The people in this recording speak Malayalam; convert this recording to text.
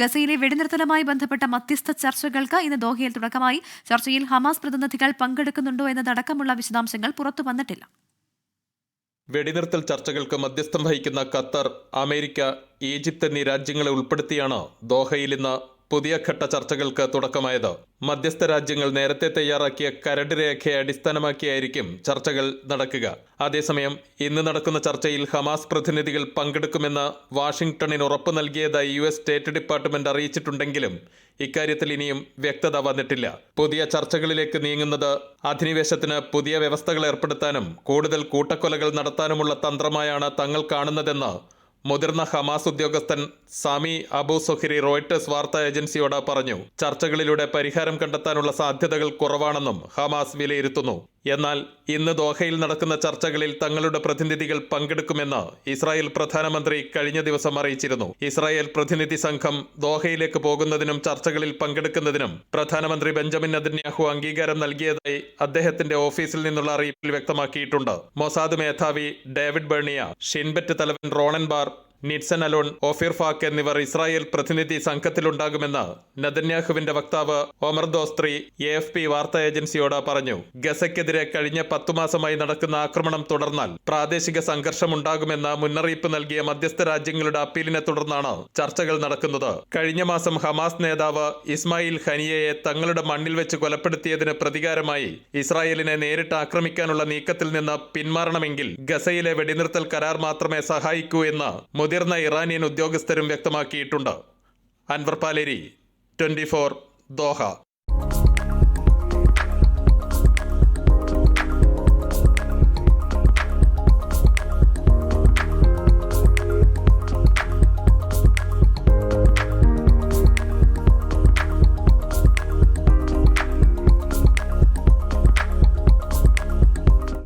ഗസയിലെ വെടിനിർത്തലുമായി ബന്ധപ്പെട്ട മധ്യസ്ഥ ചർച്ചകൾക്ക് ഇന്ന് ദോഹയിൽ തുടക്കമായി. ചർച്ചയിൽ ഹമാസ് പ്രതിനിധികൾ പങ്കെടുക്കുന്നുണ്ടോ എന്നതടക്കമുള്ള വിശദാംശങ്ങൾ പുറത്തു വന്നിട്ടില്ല. വെടിനിർത്തൽ ചർച്ചകൾക്ക് മധ്യസ്ഥം വഹിക്കുന്ന ഖത്തർ അമേരിക്ക ഈജിപ്ത് എന്നീ രാജ്യങ്ങളെ ഉൾപ്പെടുത്തിയാണ് ദോഹയിൽ ഇന്ന് പുതിയ ഘട്ട ചർച്ചകൾക്ക് തുടക്കമായത്. മധ്യസ്ഥ രാജ്യങ്ങൾ നേരത്തെ തയ്യാറാക്കിയ കരട് രേഖയെ അടിസ്ഥാനമാക്കിയായിരിക്കും ചർച്ചകൾ നടക്കുക. അതേസമയം ഇന്ന് നടക്കുന്ന ചർച്ചയിൽ ഹമാസ് പ്രതിനിധികൾ പങ്കെടുക്കുമെന്ന് വാഷിംഗ്ടണിന് ഉറപ്പു നൽകിയതായി യു എസ് സ്റ്റേറ്റ് ഡിപ്പാർട്ട്മെന്റ് അറിയിച്ചിട്ടുണ്ടെങ്കിലും ഇക്കാര്യത്തിൽ ഇനിയും വ്യക്തത വന്നിട്ടില്ല. പുതിയ ചർച്ചകളിലേക്ക് നീങ്ങുന്നത് അധിനിവേശത്തിന് പുതിയ വ്യവസ്ഥകൾ ഏർപ്പെടുത്താനും കൂടുതൽ കൂട്ടക്കൊലകൾ നടത്താനുമുള്ള തന്ത്രമായാണ് തങ്ങൾ കാണുന്നതെന്ന് മുതിർന്ന ഹമാസ് ഉദ്യോഗസ്ഥൻ സാമി അബു സുഹിരി റോയിട്ടേഴ്സ് വാർത്താ ഏജൻസിയോട് പറഞ്ഞു ചർച്ചകളിലൂടെ പരിഹാരം കണ്ടെത്താനുള്ള സാധ്യതകൾ കുറവാണെന്നും ഹമാസ് വിലയിരുത്തുന്നു. എന്നാൽ ഇന്ന് ദോഹയിൽ നടക്കുന്ന ചർച്ചകളിൽ തങ്ങളുടെ പ്രതിനിധികൾ പങ്കെടുക്കുമെന്ന് ഇസ്രായേൽ പ്രധാനമന്ത്രി കഴിഞ്ഞ ദിവസം അറിയിച്ചിരുന്നു. ഇസ്രായേൽ പ്രതിനിധി സംഘം ദോഹയിലേക്ക് പോകുന്നതിനും ചർച്ചകളിൽ പങ്കെടുക്കുന്നതിനും പ്രധാനമന്ത്രി ബെഞ്ചമിൻ നദന്യാഹു അംഗീകാരം നൽകിയതായി അദ്ദേഹത്തിന്റെ ഓഫീസിൽ നിന്നുള്ള അറിയിപ്പിൽ വ്യക്തമാക്കിയിട്ടുണ്ട്. മൊസാദ് മേധാവി ഡേവിഡ് ബെർണിയ ഷിൻബെറ്റ് തലവൻ Ronen Bar Nitzan Alon Ophir Falk എന്നിവർ ഇസ്രായേൽ പ്രതിനിധി സംഘത്തിലുണ്ടാകുമെന്ന് നദന്യാഹുവിന്റെ വക്താവ് Omer Dostri A F P വാർത്താ ഏജൻസിയോട് പറഞ്ഞു. ഗസയ്ക്കെതിരെ കഴിഞ്ഞ പത്തു മാസമായി നടക്കുന്ന ആക്രമണം തുടർന്നാൽ പ്രാദേശിക സംഘർഷമുണ്ടാകുമെന്ന മുന്നറിയിപ്പ് നൽകിയ മധ്യസ്ഥ രാജ്യങ്ങളുടെ അപ്പീലിനെ തുടർന്നാണ് ചർച്ചകൾ നടക്കുന്നത്. കഴിഞ്ഞ മാസം ഹമാസ് നേതാവ് ഇസ്മായിൽ ഹനിയയെ തങ്ങളുടെ മണ്ണിൽ വെച്ച് കൊലപ്പെടുത്തിയതിന് പ്രതികാരമായി ഇസ്രായേലിനെ നേരിട്ട് ആക്രമിക്കാനുള്ള നീക്കത്തിൽ നിന്ന് പിന്മാറണമെങ്കിൽ ഗസയിലെ വെടിനിർത്തൽ കരാർ മാത്രമേ സഹായിക്കൂ എന്ന് മുതിർന്ന ഇറാനിയൻ ഉദ്യോഗസ്ഥരും വ്യക്തമാക്കിയിട്ടുണ്ട്. Anwar Paleri twenty Doha.